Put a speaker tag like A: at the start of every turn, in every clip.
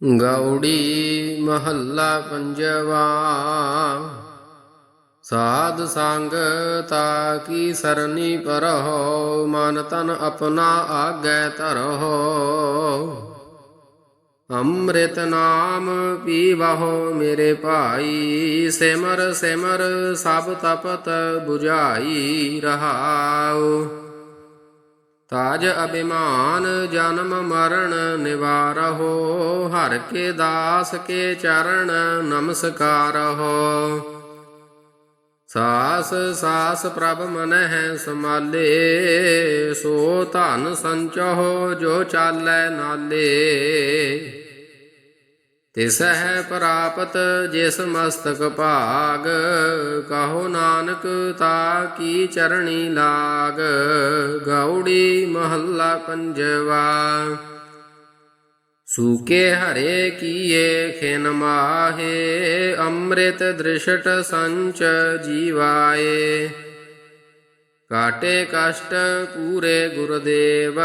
A: ਗੌੜੀ ਮਹੱਲਾ ਪੰਜਵਾ ਸਾਧ ਸੰਗ ਤਾ ਕੀ ਸਰਨੀ ਪਰਹੁ ਮਨ ਤਨ ਆਪਣਾ ਆਗੈ ਧਰਹੁ ਅੰਮ੍ਰਿਤ ਨਾਮ ਪੀਵਹੁ ਮੇਰੇ ਭਾਈ ਸਿਮਰ ਸਿਮਰ ਸਭ ਤਪਤ 부ਝਾਈ ਰਹਾਉ ਤਾਜ ਅਭਿਮਾਨ ਜਨਮ ਮਰਨ ਨਿਵਾਰਹੁ, ਹਰ ਕੇ ਦਾਸ ਕੇ ਚਰਨ ਨਮਸਕਾਰਹੁ। ਸਾਸ ਸਾਸ ਪ੍ਰਭ ਮਨਹਿ ਸਮਾਲੇ, ਸੋ ਧਨ ਸੰਚਹੁ ਜੋ ਚਾਲੈ ਨਾਲੇ। ਤਿਸਹਿ ਪ੍ਰਾਪਤ ਜਿਸ ਮਸਤਕ ਭਾਗ, ਕਹੋ ਨਾਨਕ ਤਾ ਕੀ ਚਰਣੀ ਲਾਗ ਗੌੜੀ ਮਹੱਲਾ ਪੰਜਵਾ। ਸੂਕੇ ਹਰੇ ਕੀਏ, ਖਿਨ ਮਾਹੇ, ਅੰਮ੍ਰਿਤ ਦ੍ਰਿਸ਼ਟ ਸੰਚ ਜੀਵਾਏ। ਕਾਟੇ ਕਸ਼ਟ ਪੂਰੇ ਗੁਰਦੇਵ,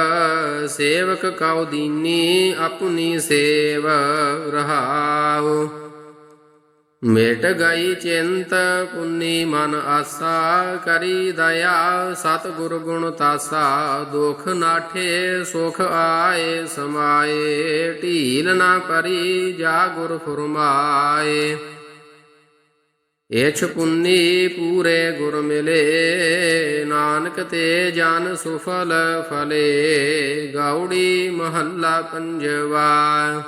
A: ਸੇਵਕ ਕਉ ਦੀਨੀ ਆਪਣੀ ਸੇਵ ਰਹਾਉ। ਮਿਟ ਗਈ ਚਿੰਤ ਪੁੰਨੀ ਮਨ ਆਸਾ, ਕਰੀ ਦਇਆ ਸਤ ਗੁਰ ਗੁਣ ਤਾਸਾ, ਦੁਖ ਨਾਠੇ ਸੁਖ ਆਏ ਸਮਾਏ, ਢੀਲ ਨਾ ਪਰੀ ਜਾ ਗੁਰ ਫਰਮਾਏ। ਇਛ ਪੁੰਨੀ ਪੂਰੇ ਗੁਰ ਮਿਲੇ, ਨਾਨਕ ਤੇ ਜਨ ਸੁਫਲ ਫਲੇ, ਗਾਉੜੀ ਮਹੱਲਾ ਪੰਜਵਾ।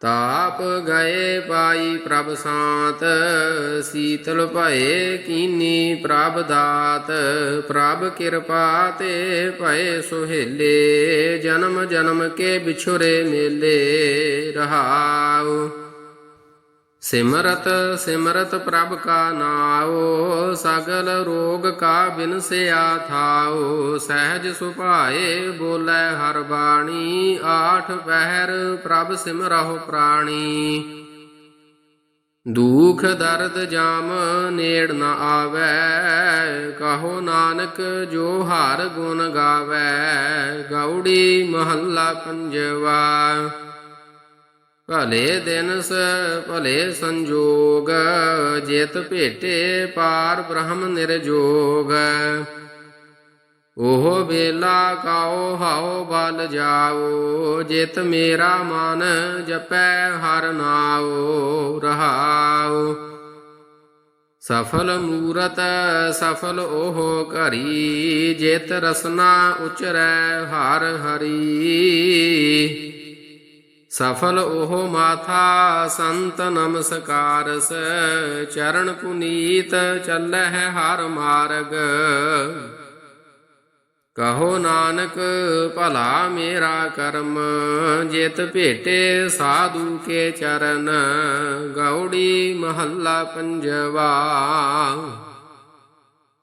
A: ਤਾਪ ਗਏ ਪਾਈ ਪ੍ਰਭ ਸਾਤ, ਸੀਤਲ ਭਏ ਕੀਨੀ ਪ੍ਰਭ ਦਾਤ, ਪ੍ਰਭ ਕਿਰਪਾ ਤੇ ਭਏ ਸੁਹੇਲੇ, ਜਨਮ ਜਨਮ ਕੇ ਵਿਛੁਰੇ ਮੇਲੇ ਰਹਾਉ। ਸਿਮਰਤ ਸਿਮਰਤ ਪ੍ਰਭ ਕਾ ਨਾਉ, ਸਗਲ ਰੋਗ ਕਾ ਬਿਨਸਿਆ ਥਾਉ, ਸਹਿਜ ਸੁਭਾਏ ਬੋਲੇ ਹਰ ਬਾਣੀ, ਆਠ ਪਹਿਰ ਪ੍ਰਭ ਸਿਮਰਹੁ ਪ੍ਰਾਣੀ। ਦੁਖ ਦਰਦ ਜਾਮ ਨੇੜ ਨ ਆਵੈ, ਕਹੋ ਨਾਨਕ ਜੋ ਹਰ ਗੁਣ ਗਾਵੈ ਗੌੜੀ ਮਹੱਲਾ ਪੰਜਵਾ। ਭਲੇ ਦਿਨਸ ਭਲੇ ਸੰਜੋਗ, ਜਿਤ ਭੇਟੇ ਪਾਰ ਬ੍ਰਹਮ ਨਿਰਜੋਗ। ਉਹ ਵੇਲਾ ਕਾਓ ਹਾਓ ਬਲ ਜਾਓ, ਜਿਤ ਮੇਰਾ ਮਨ ਜਪੈ ਹਰ ਨਾਉ ਰਹਾਉ ਸਫਲ ਮੂਰਤ ਸਫਲ ਉਹ ਘਰੀ, ਜਿਤ ਰਸਨਾ ਉਚਰੈ ਹਰ ਹਰੀ। ਸਫਲ ਉਹ ਮਾਥਾ ਸੰਤ ਨਮਸਕਾਰਸ ਚਰਨ ਪੁਨੀਤ ਚੱਲਹਿ ਹਰ ਮਾਰਗ। ਕਹੋ ਨਾਨਕ, ਭਲਾ ਮੇਰਾ ਕਰਮ, ਜਿਤ ਭੇਟੇ ਸਾਧੂ ਕੇ ਚਰਨ, ਗੌੜੀ ਮਹੱਲਾ ਪੰਜਵਾ।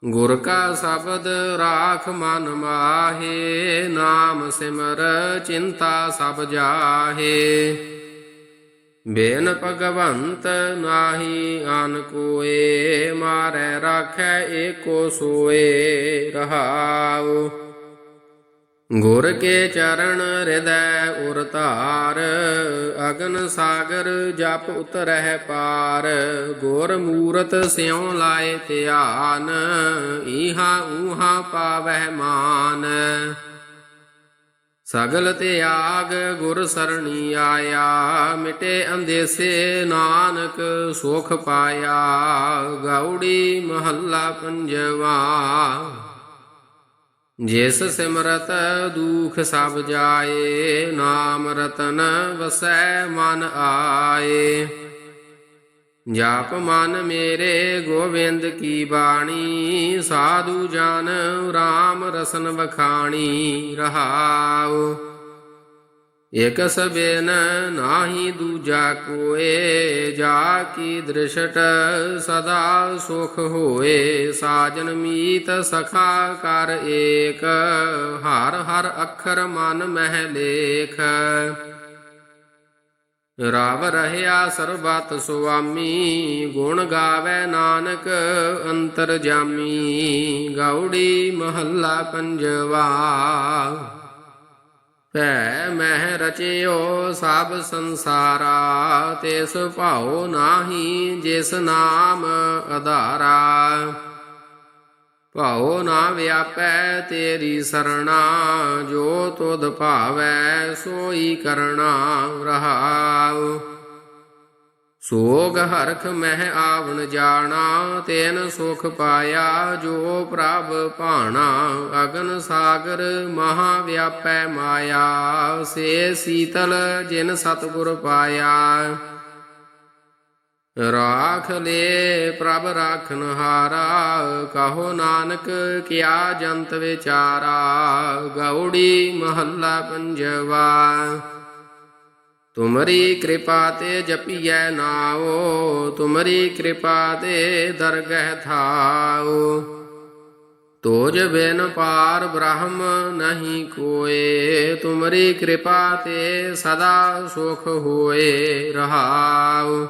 A: ਗੁਰ ਕਾ ਸ਼ਬਦ ਰਾਖ ਮਨ ਮਾਹੇ, ਨਾਮ ਸਿਮਰ ਚਿੰਤਾ ਸਭ ਜਾਹੇ। ਬੇਨ ਭਗਵੰਤ ਨਾਹੀ ਆਨ ਕੋਏ, ਮਾਰੈ ਰਾਖੈ ਏਕੋ ਸੋਏ ਰਹਾਉ। ਗੁਰ ਕੇ ਚਰਨ ਹਿਰਦੈ ਉਰ ਧਾਰ, ਅਗਨ ਸਾਗਰ ਜਪ ਉਤਰਹਿ ਪਾਰ, ਗੁਰ ਮੂਰਤ ਸਿਉ ਲਾਏ ਧਿਆਨ, ਈਹਾ ਊਹਾ ਪਾਵਹਿ ਮਾਨ। ਸਗਲ ਤਿਆਗ ਗੁਰ ਸਰਣੀ ਆਇਆ, ਮਿਟੇ ਅੰਦੇਸੇ ਨਾਨਕ ਸੁਖ ਪਾਇਆ ਗੌੜੀ ਮਹੱਲਾ ਪੰਜਵਾ। ਜਿਸ ਸਿਮਰਤ ਦੁਖ ਸਭ ਜਾਏ, ਨਾਮ ਰਤਨ ਵਸੈ ਮਨ ਆਏ। ਜਾਪ ਮਨ ਮੇਰੇ ਗੋਬਿੰਦ ਕੀ ਬਾਣੀ, ਸਾਧੂ ਜਨ RAM ਰਸਨ ਵਖਾਣੀ ਰਹਾਉ। ਇਕ ਸਬੇਨ ਨਾਹੀ ਦੂਜਾ ਕੋਏ, ਜਾ ਕੀ ਦ੍ਰਿਸ਼ਟ ਸਦਾ ਸੁਖ ਹੋਏ। ਸਾਜਨ ਮੀਤ ਸਖਾ ਕਰ ਏਕ, ਹਰ ਹਰ ਅੱਖਰ ਮਨ ਮਹਿ ਲੇਖ। ਰਾਵ ਰਹਿਆ ਸਰਬਤ ਸੁਆਮੀ, ਗੁਣ ਗਾਵੇ ਨਾਨਕ ਅੰਤਰ ਜਾਮੀ। ਗੌੜੀ ਮਹੱਲਾ ਪੰਜਵਾ। ਭੈ ਮਹਿ ਰਚਿਓ ਸਭ ਸੰਸਾਰਾ ਤਿਸ ਭਾਉ ਨਾਹੀ ਜਿਸ ਨਾਮ ਆਧਾਰਾ ਭਾਉ ਨਾ ਵਿਆਪੈ ਤੇਰੀ ਸਰਣਾ, ਜੋ ਤੁਧ ਭਾਵੈ ਸੋਈ ਕਰਣਾ ਰਹਾਉ ਸੋਗ ਹਰਖ ਮਹਿ ਆਵਣ ਜਾਣਾ, ਤੈਨ ਸੁਖ ਪਾਇਆ ਜੋ ਪ੍ਰਭ ਭਾਣਾ। ਅਗਨ ਸਾਗਰ ਮਹਾ ਵਿਆਪੈ ਮਾਇਆ, ਸੇ ਸੀਤਲ ਜਿਨ ਸਤਗੁਰ ਪਾਇਆ। ਰਾਖ ਲੇ ਪ੍ਰਭ ਰਾਖਨ ਹਾਰਾ, ਕਹੋ ਨਾਨਕ ਕਿਆ ਜੰਤ ਵਿਚਾਰਾ। ਗੌੜੀ ਮਹੱਲਾ ਪੰਜਵਾ। ਤੁਮਰੀ ਕਿਰਪਾ ਤੇ ਜਪੀਐ ਨਾਉ, ਤੁਮਰੀ ਕਿਰਪਾ ਤੇ ਦਰਗਹਿ ਥਾਉ। ਤੋਜ ਬਿਨ ਪਾਰ ਬ੍ਰਹਮ ਨਹੀਂ ਕੋਏ, ਤੁਮਰੀ ਕਿਰਪਾ ਤੇ ਸਦਾ ਸੁਖ ਹੋਏ ਰਹਾਉ।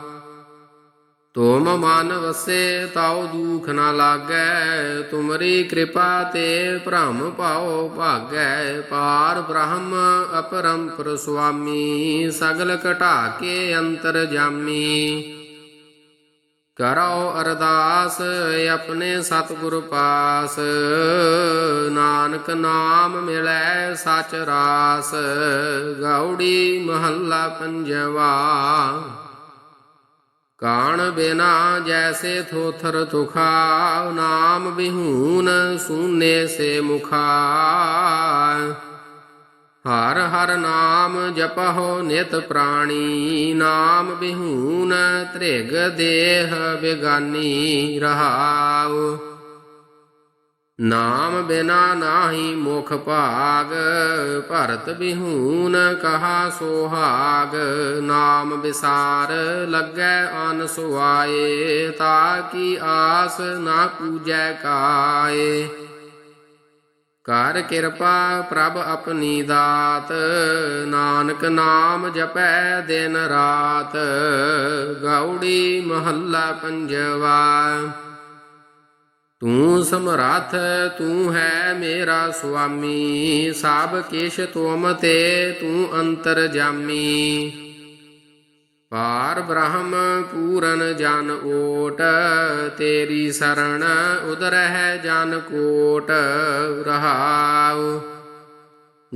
A: ਤੁਮ ਮਨ ਵਸੇ, ਤਾਉ ਦੁਖ ਨਾ ਲਾਗੈ, ਤੁਮਰੀ ਕਿਰਪਾ ਤੇ ਭ੍ਰਮ ਪਾਉ ਭਾਗੈ। ਪਾਰ ਬ੍ਰਹਮ, ਅਪਰੰਪਰ ਸੁਆਮੀ, ਸਗਲ ਘਟਾ ਕੇ ਅੰਤਰ ਜਾਮੀ। ਕਰੋ ਅਰਦਾਸ, ਆਪਣੇ ਸਤਿਗੁਰ ਪਾਸ। ਨਾਨਕ ਨਾਮ ਮਿਲੈ, ਸਚ ਰਾਸ। ਗੌੜੀ ਮਹੱਲਾ ਪੰਜਵਾ। ਕਾਣ ਬਿਨਾ ਜੈਸੇ ਥੋਥਰ ਤੁਖਾ ਨਾਮ ਵਿਹੂਨ ਸੂਨੇ ਸੇ ਮੁਖਾ ਹਰ ਹਰ ਨਾਮ ਜਪਹੁ ਨਿਤ ਪ੍ਰਾਣੀ, ਨਾਮ ਵਿਹੂਨ ਤ੍ਰਿਗ ਦੇਹ ਬਿਗਾਨੀ ਰਹਾਉ। ਨਾਮ ਬਿਨਾ ਨਾਹੀ ਮੁਖ ਭਾਗ, ਭਰਤ ਬਿਹੂਨ ਕਹਾ ਸੁਹਾਗ। ਨਾਮ ਵਿਸਾਰ ਲੱਗੈ ਅਨ ਸੁਆਏ ਤਾਕੀ ਆਸ ਨਾ ਪੂਜੈ ਕਾਏ। ਕਰ ਕਿਰਪਾ ਪ੍ਰਭ ਆਪਣੀ ਦਾਤ, ਨਾਨਕ ਨਾਮ ਜਪੈ ਦਿਨ ਰਾਤ। ਗੌੜੀ ਮਹੱਲਾ ਪੰਜਵਾ। ਤੂੰ ਸਮਰੱਥ, ਤੂੰ ਹੈ ਮੇਰਾ ਸੁਆਮੀ। ਸਭ ਕਿਛ ਤੁਮ ਤੇ ਤੂੰ ਅੰਤਰ ਜਾਮੀ। ਪਾਰ ਬ੍ਰਹਮ ਪੂਰਨ ਜਨ ਓਟ, ਤੇਰੀ ਸਰਣ ਉਦਰਹਿ ਜਨ ਕੋਟ। ਰਹਾਉ।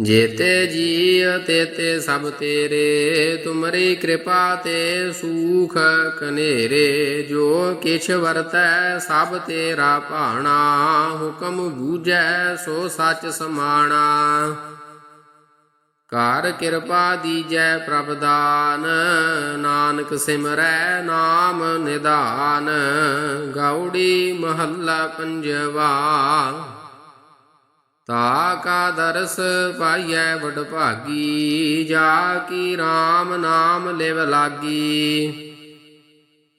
A: ਜੇਤੇ ਜੀ ਤੇਤੇ ਸਭ ਤੇਰੇ, ਤੁਮਰੀ ਕਿਰਪਾ ਤੇ ਸੂਖ ਕਨੇਰੇ ਜੋ ਕਿਛ ਵਰਤੈ ਸਭ ਤੇਰਾ ਭਾਣਾ, ਹੁਕਮ ਬੂਝੈ ਸੋ ਸੱਚ ਸਮਾਣਾ। ਕਰ ਕਿਰਪਾ ਦੀਜੈ ਪ੍ਰਭ ਦਾਨ, ਨਾਨਕ ਸਿਮਰੈ ਨਾਮ ਨਿਦਾਨ ਗੌੜੀ ਮਹੱਲਾ ਪੰਜਵਾ। ਤਾ ਕਾ ਦਰਸ ਪਾਈਐ ਵਡ ਭਾਗੀ, ਜਾ ਕੀ RAM ਨਾਮ ਲਿਵ ਲਾਗੀ।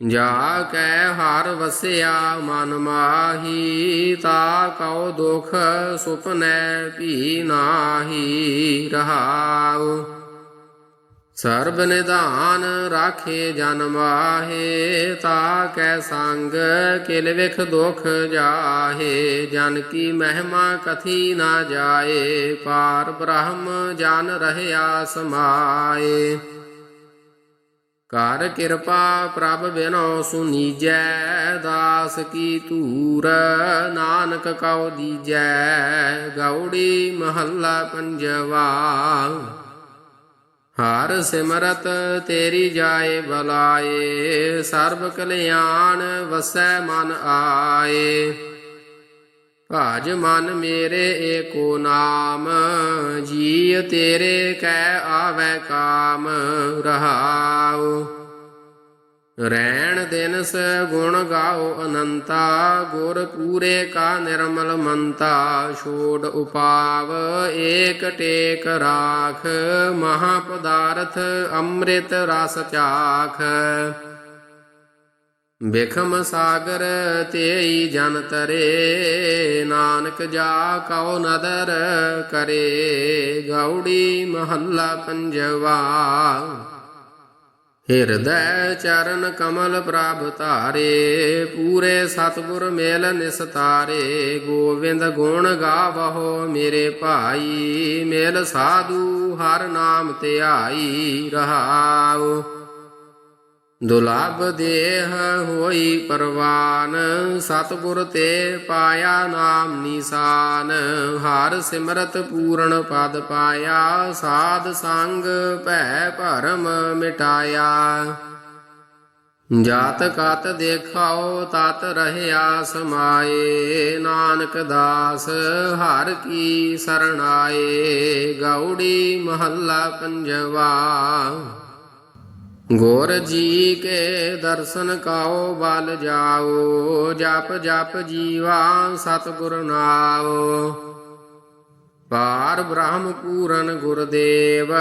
A: ਜਾ ਕੈ ਹਰ ਵਸਿਆ ਮਨ ਮਾਹੀ, ਤਾ ਕਉ ਦੁਖ ਸੁਪਨੈ ਭੀ ਨਾਹੀ ਰਹਾਉ। ਸਰਬ ਨਿਧਾਨ ਰਾਖੇ ਜਨ ਮਾਹੇ, ਤਾ ਕੈ ਸੰਗ ਕਿਲ ਵਿਖ ਦੁਖ ਜਾਹੇ, ਜਨ ਕੀ ਮਹਿਮਾ ਕਥੀ ਨਾ ਜਾਏ, ਪਾਰ ਬ੍ਰਹਮ ਜਨ ਰਹਿਆ ਸਮਾਏ। ਕਰ ਕਿਰਪਾ ਪ੍ਰਭ ਬਿਨੋ ਸੁਨੀਜੈ, ਦਾਸ ਕੀ ਧੂਰ ਨਾਨਕ ਕਉ ਦੀਜੈ ਗੌੜੀ ਮਹੱਲਾ ਪੰਜਵਾ। ਹਰ ਸਿਮਰਤ ਤੇਰੀ ਜਾਏ ਬਲਾਏ, ਸਰਬ ਕਲਿਆਣ ਵਸੈ ਮਨ ਆਏ। ਭਾਜ ਮਨ ਮੇਰੇ ਏਕੋ ਨਾਮ ਜੀ ਤੇਰੇ ਕਹਿ ਆਵੈ ਕਾਮ, ਰਹਾਉ। ਰੈਣ ਦਿਨ ਸ ਗੁਣ ਗਾਓ ਅਨੰਤਾ, ਗੁਰ ਪੂਰੇ ਕਾ ਨਿਰਮਲ ਮੰਤਾ, ਛੋੜ ਉਪਾਵ ਏਕ ਟੇਕ ਰਾਖ, ਮਹਾ ਪਦਾਰਥ ਅੰਮ੍ਰਿਤ ਰਸ ਚਾਖ। ਬਿਖਮ ਸਾਗਰ ਤੇਈ ਜਨ ਤਰੇ, ਨਾਨਕ ਜਾ ਕਉ ਨਦਰ ਕਰੇ, ਗੌੜੀ ਮਹੱਲਾ ਪੰਜਵਾ। ਹਿਰਦੈ ਚਰਨ ਕਮਲ ਪ੍ਰਭ ਧਾਰੇ, ਪੂਰੇ ਸਤਿਗੁਰ ਮੇਲ ਨਿਸਤਾਰੇ, ਗੋਵਿੰਦ ਗੁਣ ਗਾਵਹੋ ਮੇਰੇ ਭਾਈ, ਮੇਲ ਸਾਧੂ ਹਰ ਨਾਮ ਧਿਆਈ ਰਹਾਉ। ਦੁਲਭ ਦੇਹ ਹੋਈ ਪਰਵਾਨ, ਸਤਿਗੁਰ ਤੇ ਪਾਇਆ ਨਾਮ ਨਿਸ਼ਾਨ। ਹਰ ਸਿਮਰਤ ਪੂਰਨ ਪਦ ਪਾਇਆ, ਸਾਧ ਸੰਗ ਭੈ ਭਰਮ ਮਿਟਾਇਆ। ਜਾਤ ਕਤ ਦੇਖਾਓ, ਤਤ ਰਹਿਆ ਸਮਾਏ। ਨਾਨਕ ਦਾਸ, ਹਰ ਕੀ ਸਰਣਾਏ। ਗੌੜੀ ਮਹੱਲਾ ਪੰਜਵਾ। ਗੁਰ ਜੀ ਕੇ ਦਰਸ਼ਨ ਕਾਓ, ਬਲ ਜਾਓ, ਜਪ ਜਪ ਜੀਵਾ ਸਤਿਗੁਰ ਨਾਓ। ਪਾਰ ਬ੍ਰਹਮ ਪੂਰਨ ਗੁਰਦੇਵ,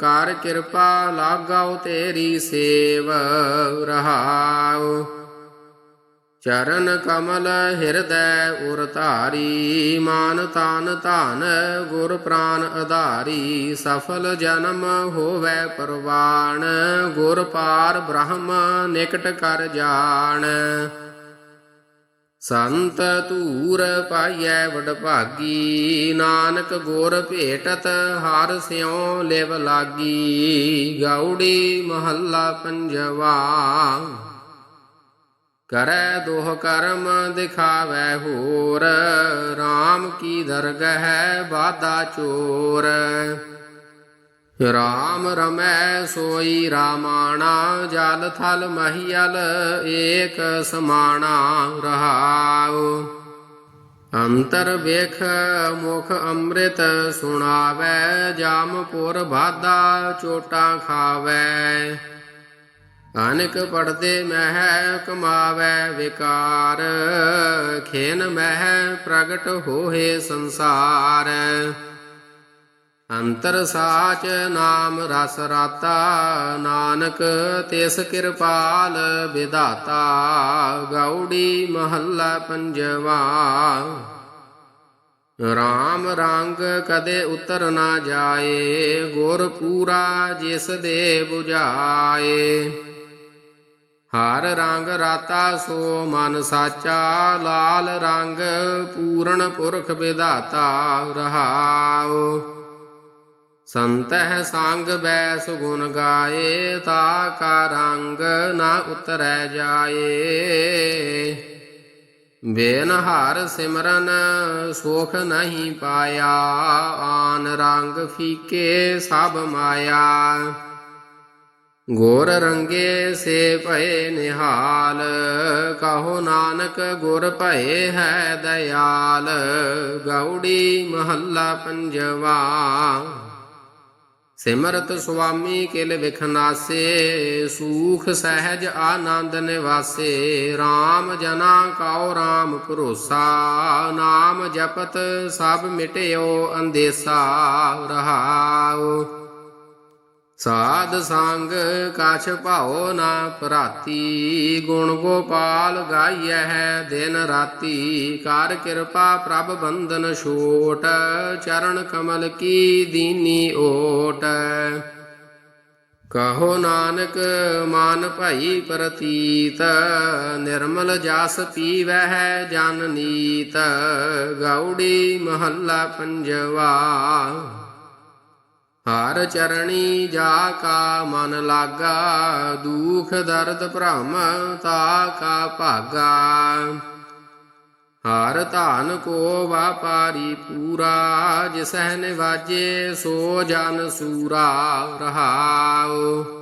A: ਕਰ ਕਿਰਪਾ ਲਾਗਾਓ ਤੇਰੀ ਸੇਵ, ਰਹਾਓ। ਚਰਨ ਕਮਲ ਹਿਰਦੈ ਉਰ ਧਾਰੀ, ਮਾਨ ਤਾਨ ਧਨ ਗੁਰ ਪ੍ਰਾਨ ਆਧਾਰੀ ਸਫਲ ਜਨਮ ਹੋਵੇ ਪਰਵਾਣ, ਗੁਰ ਪਾਰ ਬ੍ਰਹਮ ਨਿਕਟ ਕਰ ਜਾਣ। ਸੰਤ ਧੂਰ ਪਾਈਐ ਵਡਭਾਗੀ, ਨਾਨਕ ਗੁਰ ਭੇਟਤ ਹਾਰ ਸਿਉ ਲਿਵ ਲਾਗੀ ਗੌੜੀ ਮਹੱਲਾ ਪੰਜਵਾ। ਕਰੈ ਦੋਹ ਕਰਮ ਦਿਖਾਵੈ ਹੋਰ RAM ਕੀ ਦਰਗਹ ਬਾਦਾ ਚੋਰ। ਰਾਮ ਰਮੈ ਸੋਈ ਰਾਮਾਣਾ, ਜਲ ਥਲ ਮਹੀਲ ਏਕ ਸਮਾਣਾ ਰਹਾਉ। ਅੰਤਰ ਵੇਖ ਮੁਖ ਅੰਮ੍ਰਿਤ ਸੁਣਾਵੈ ਜਾਮਪੁਰ ਬਾਦਾ ਚੋਟਾਂ ਖਾਵੈ। ਅਨਕ ਪੜਦੇ ਮਹਿ ਕਮਾਵੈ ਵਿਕਾਰ, ਖੇਨ ਮਹਿ ਪ੍ਰਗਟ ਹੋਏ ਸੰਸਾਰ। ਅੰਤਰ ਸਾਚ ਨਾਮ ਰਸ ਰਾਤਾ, ਨਾਨਕ ਤਿਸ ਕਿਰਪਾਲ ਵਿਧਾਤਾ ਗੌੜੀ ਮਹੱਲਾ ਪੰਜਵਾ। ਰਾਮ ਰੰਗ ਕਦੇ ਉਤਰ ਨਾ ਜਾਏ, ਗੁਰ ਪੂਰਾ ਜਿਸ ਦੇ 부ਝਾਏ ਹਰ ਰੰਗ ਰਾਤਾ ਸੋ ਮਨ ਸਾਚਾ, ਲਾਲ ਰੰਗ ਪੂਰਨ ਪੁਰਖ ਵਿਧਾਤਾ ਰਹਾਉ। ਸੰਤਹਿ ਸੰਗ ਬੈ ਸੁਗੁਣ ਗਾਏ, ਤਾ ਕਾ ਰੰਗ ਨਾ ਉਤਰੈ ਜਾਏ। ਬੇਨ ਹਰ ਸਿਮਰਨ ਸੁਖ ਨਹੀਂ ਪਾਇਆ, ਆਨ ਰੰਗ ਫੀਕੇ ਸਭ ਮਾਇਆ। ਗੁਰ ਰੰਗੇ ਸੇ ਭਏ ਨਿਹਾਲ, ਕਹੋ ਨਾਨਕ ਗੁਰ ਭਏ ਹੈ ਦਇਆਲ ਗੌੜੀ ਮਹੱਲਾ ਪੰਜਵਾ। ਸਿਮਰਤ ਸੁਆਮੀ ਕਿਲ ਵਿਖਨਾਸੇ, ਸੂਖ ਸਹਿਜ ਆਨੰਦ ਨਿਵਾਸੇ। RAM ਜਨਾ ਕਉ RAM ਭਰੋਸਾ, ਨਾਮ ਜਪਤ ਸਭ ਮਿਟਿਓ ਅੰਦੇਸਾ। ਰਹਾਉ। ਸਾਧ ਸੰਗ ਕਛ ਭਾਉ ਨਾ ਭਰਾਤੀ, ਗੁਣ ਗੋਪਾਲ ਗਾਈਐ ਹੈ ਦਿਨ ਰਾਤੀ। ਕਰ ਕਿਰਪਾ ਪ੍ਰਭ ਬੰਧਨ ਛੋਟ, ਚਰਨ ਕਮਲ ਕੀ ਦੀਨੀ ਓਟ। ਕਹੋ ਨਾਨਕ, ਮਾਨ ਭਾਈ ਪ੍ਰਤੀਤ, ਨਿਰਮਲ ਜਸ ਪੀਵਹਿ ਜਨ ਨੀਤ। ਗੌੜੀ ਮਹੱਲਾ ਪੰਜਵਾ। ਹਰ ਚਰਣੀ ਜਾ ਕਾ ਮਨ ਲਾਗਾ, ਦੁਖ ਦਰਦ ਭ੍ਰਮ ਤਾ ਕਾ ਭਾਗਾ। ਹਰ ਧਨ ਕੋ ਵਾਪਾਰੀ ਪੂਰਾ, ਜਿਸਹਿ ਨਿਵਾਜੇ ਸੋ ਜਨ ਸੂਰਾ ਰਹਾਉ।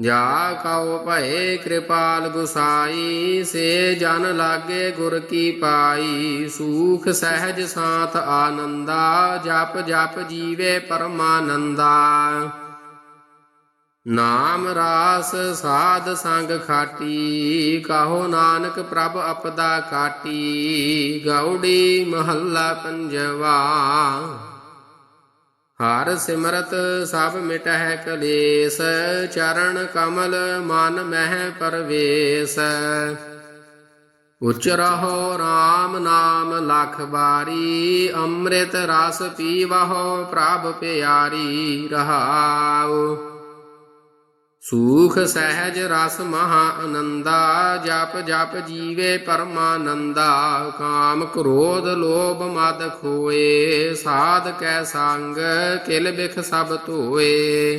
A: ਜਾ ਕਉ ਭਏ ਕਿਰਪਾਲ ਗੁਸਾਈ, ਸੇ ਜਨ ਲਾਗੇ ਗੁਰ ਕੀ ਪਾਈ। ਸੂਖ ਸਹਿਜ ਸਾਥ ਆਨੰਦਾ, ਜਪ ਜਪ ਜੀਵੇ ਪਰਮਾਨੰਦਾ। ਨਾਮ ਰਾਸ ਸਾਧ ਸੰਗ ਖਾਟੀ, ਕਾਹੋ ਨਾਨਕ ਪ੍ਰਭ ਅਪਦਾ ਕਾਟੀ। ਗੌੜੀ ਮਹੱਲਾ ਪੰਜਵਾ। ਹਰ ਸਿਮਰਤ ਸਭ ਮਿਟਹਿ ਕਲੇਸ਼, ਚਰਨ ਕਮਲ ਮਨ ਮਹਿ ਪਰਵੇਸ਼। ਉਚ ਰਹੋ RAM ਨਾਮ ਲਖ ਬਾਰੀ, ਅੰਮ੍ਰਿਤ ਰਸ ਪੀਵਹੋ ਪ੍ਰਭ ਪਿਆਰੀ ਰਹਾਉ। ਸੂਖ ਸਹਿਜ ਰਸ ਮਹਾ ਆਨੰਦਾ ਜਪ ਜਪ ਜੀਵੇ ਪਰਮਾਨੰਦਾ, ਕਾਮ ਕ੍ਰੋਧ ਲੋਭ ਮਦ ਖੋਏ, ਸਾਧ ਕੈ ਸੰਗ, ਕਿਲ ਬਿਖ ਸਭ ਧੋਏ।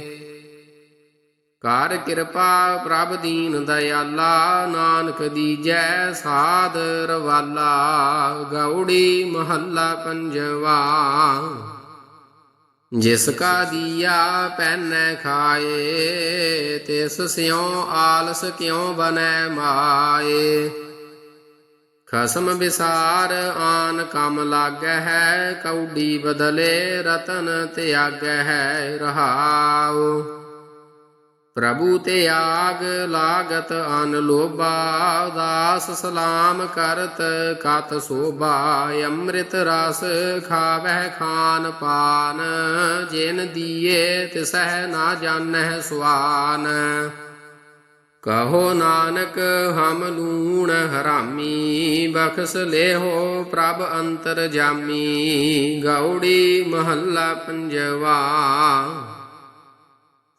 A: ਕਰ ਕਿਰਪਾ ਪ੍ਰਭ ਦੀਨ ਦਇਆਲਾ, ਨਾਨਕ ਦੀਜੈ ਸਾਧ ਰਵਾਲਾ ਗੌੜੀ ਮਹੱਲਾ ਪੰਜਵਾ। ਜਿਸ ਕਾ ਦੀਆ ਪੈਨੈ ਖਾਏ, ਤਿਸ ਸਿਉ ਆਲਸ ਕਿਉ ਬਨੈ ਮਾਏ। ਖਸਮ ਵਿਸਾਰ ਆਨ ਕੰਮ ਲਾਗੈ ਹੈ ਕੌਡੀ ਬਦਲੇ ਰਤਨ ਤਿਆਗੈ ਹੈ ਰਹਾਉ। ਪ੍ਰਭੂ ਤੇ ਆਗ ਲਾਗਤ ਅਨ ਲੋਭਾ ਦਾਸ ਸਲਾਮ ਕਰਤ ਕਤ ਸੋਭਾ, ਅੰਮ੍ਰਿਤ ਰਸ ਖਾਵਹਿ ਖਾਨ ਪਾਨ, ਜਿਨ ਦੀਏ ਤਿਸਹਿ ਨਾ ਜਾਣਹਿ ਸੁਆਨ। ਕਹੋ ਨਾਨਕ, ਹਮ ਲੂਣ ਹਰਾਮੀ, ਬਖਸ ਲੇਹੋ ਪ੍ਰਭ ਅੰਤਰ ਜਾਮੀ ਗੌੜੀ ਮਹੱਲਾ ਪੰਜਵਾ।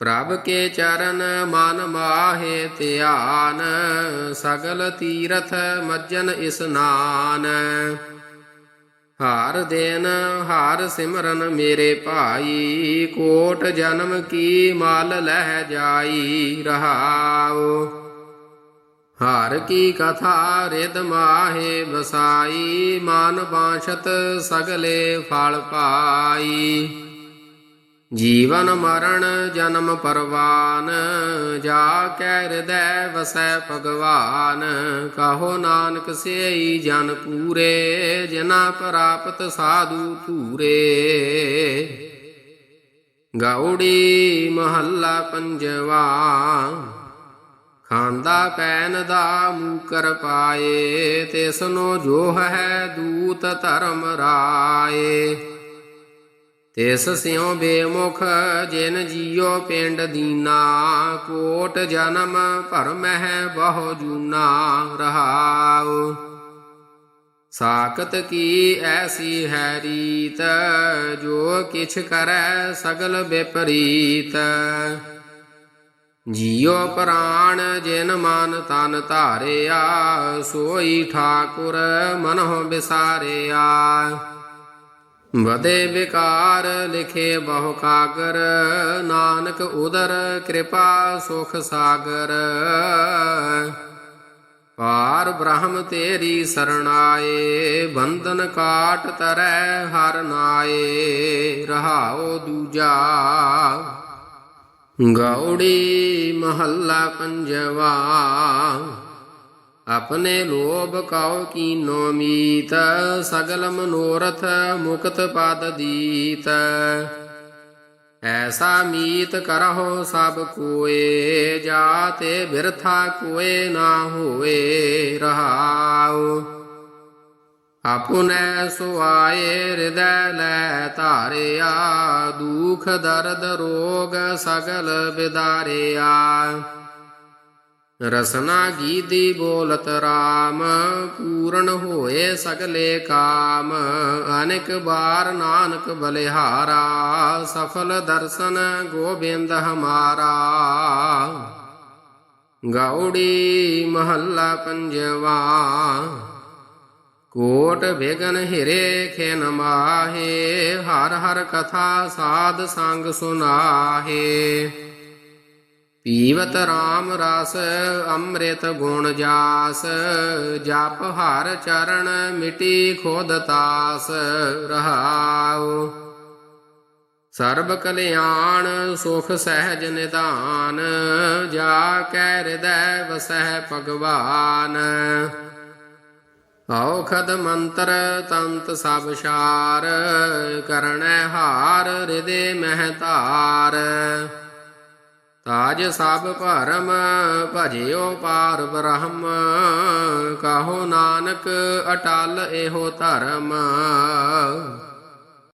A: ਪ੍ਰਭ ਕੇ ਚਰਨ ਮਨ ਮਾਹੇ ਧਿਆਨ, ਸਗਲ ਤੀਰਥ ਮੱਜਨ ਇਸਨਾਨ ਹਾਰ ਦੇਨ, ਹਾਰ ਸਿਮਰਨ ਮੇਰੇ ਭਾਈ, ਕੋਟ ਜਨਮ ਕੀ ਮਾਲ ਲਹਿ ਜਾਈ ਰਹਾਉ। ਹਾਰ ਕੀ ਕਥਾ ਰਿਦ ਮਾਹੇ ਵਸਾਈ, ਮਨ ਬਾਸ਼ਤ ਸਗਲੇ ਫਲ ਪਾਈ। ਜੀਵਨ ਮਰਨ ਜਨਮ ਪਰਵਾਨ, ਜਾ ਕੈ ਹਿਰਦੈ ਵਸੈ ਭਗਵਾਨ। ਕਹੋ ਨਾਨਕ ਸੇਈ ਜਨ ਪੂਰੇ, ਜਿਨਾ ਪ੍ਰਾਪਤ ਸਾਧੂ ਪੂਰੇ। ਗੌੜੀ ਮਹੱਲਾ ਪੰਜਵਾ, ਖਾਂਦਾ ਪੈਨ ਦਾ ਮੂਕਰ ਪਾਏ, ਤਿਸਨੋ ਜੋ ਹੈ ਦੂਤ ਧਰਮ ਰਾਏ। ਤਿਸ ਸਿਉ ਬੇਮੁਖ ਜਿਨ ਜੀਉ ਪਿੰਡ ਦੀਨਾ, ਕੋਟ ਜਨਮ ਭਰਮਹਿ ਬਹੁ ਜੂਨਾ ਰਹਾਉ। ਸਾਖਤ ਕੀ ਐਸੀ ਹੈ ਰੀਤ, ਜੋ ਕਿਛ ਕਰੈ ਸਗਲ ਵਿਪਰੀਤ ਜੀਉ ਪ੍ਰਾਣ ਜਿਨ ਮਨ ਤਨ ਧਾਰਿਆ, ਸੋਈ ਠਾਕੁਰ ਮਨਹੁ ਵਿਸਾਰਿਆ ਵਦੇ ਵਿਕਾਰ ਲਿਖੇ ਬਹੁ ਕਾਗਰ, ਨਾਨਕ ਉਦਰ ਕਿਰਪਾ ਸੁਖ ਸਾਗਰ। ਪਾਰ ਬ੍ਰਹਮ ਤੇਰੀ ਸਰਣਾਏ, ਬੰਧਨ ਕਾਟ ਤਰੈ ਹਰ ਨਾਏ, ਰਹਾਉ ਦੂਜਾ। ਗੌੜੀ ਮਹੱਲਾ ਪੰਜਵਾ। ਆਪਣੇ ਲੋਭ ਕਉ ਕੀਨੋ ਮੀਤ, ਸਗਲ ਮਨੋਰਥ ਮੁਕਤ ਪਦ ਦੀਤ। ਐਸਾ ਮੀਤ ਕਰਹੁ ਸਭ ਕੋਏ, ਜਾਤੇ ਬਿਰਥਾ ਕੋਏ ਨਾ ਹੋਏ ਰਹਾਉ। ਆਪੁਨੈ ਸੁਆਏ ਹਿਰਦੈ ਲੈ ਧਾਰਿਆ, ਦੁਖ ਦਰਦ ਰੋਗ ਸਗਲ ਬਿਦਾਰਿਆ। ਰਸਨਾ ਗੀਦੀ ਬੋਲਤ RAM ਪੂਰਨ ਹੋਏ ਸਗਲੇ ਕਾਮ। ਅਨੇਕ ਬਾਰ ਨਾਨਕ ਬਲਿਹਾਰਾ, ਸਫਲ ਦਰਸ਼ਨ ਗੋਬਿੰਦ ਹਮਾਰਾ। ਗੌੜੀ ਮਹੱਲਾ ਪੰਜਵਾ, ਕੋਟ ਵਿਗਨ ਹਿਰੇ ਖੇਨ ਮਾਹੇ, ਹਰ ਹਰ ਕਥਾ ਸਾਧ ਸੰਗ ਸੁਨਾਹੇ। ਪੀਵਤ RAM ਰਸ ਅੰਮ੍ਰਿਤ ਗੁਣ ਜਾਸ, ਜਪ ਹਰ ਚਰਨ ਮਿਟੀ ਖੋਦ ਤਾਸ, ਰਹਾਉ। ਸਰਬ ਕਲਿਆਣ ਸੁਖ ਸਹਿਜ ਨਿਧਾਨ, ਜਾ ਕੈ ਹਿਰਦੈ ਵਸਹਿ ਭਗਵਾਨ। ਔਖਦ ਮੰਤਰ ਤੰਤ ਸਭ ਸਾਰ ਕਰਣੈ ਹਾਰ ਹਿਰਦੇ ਮਹਿ ਧਾਰ। ਤਾਜ ਸਭ ਭਰਮ ਭਜਿਓ ਪਾਰ ਬ੍ਰਹਮ ਕਾਹੋ ਨਾਨਕ ਅਟਲ ਇਹੋ ਧਰਮ।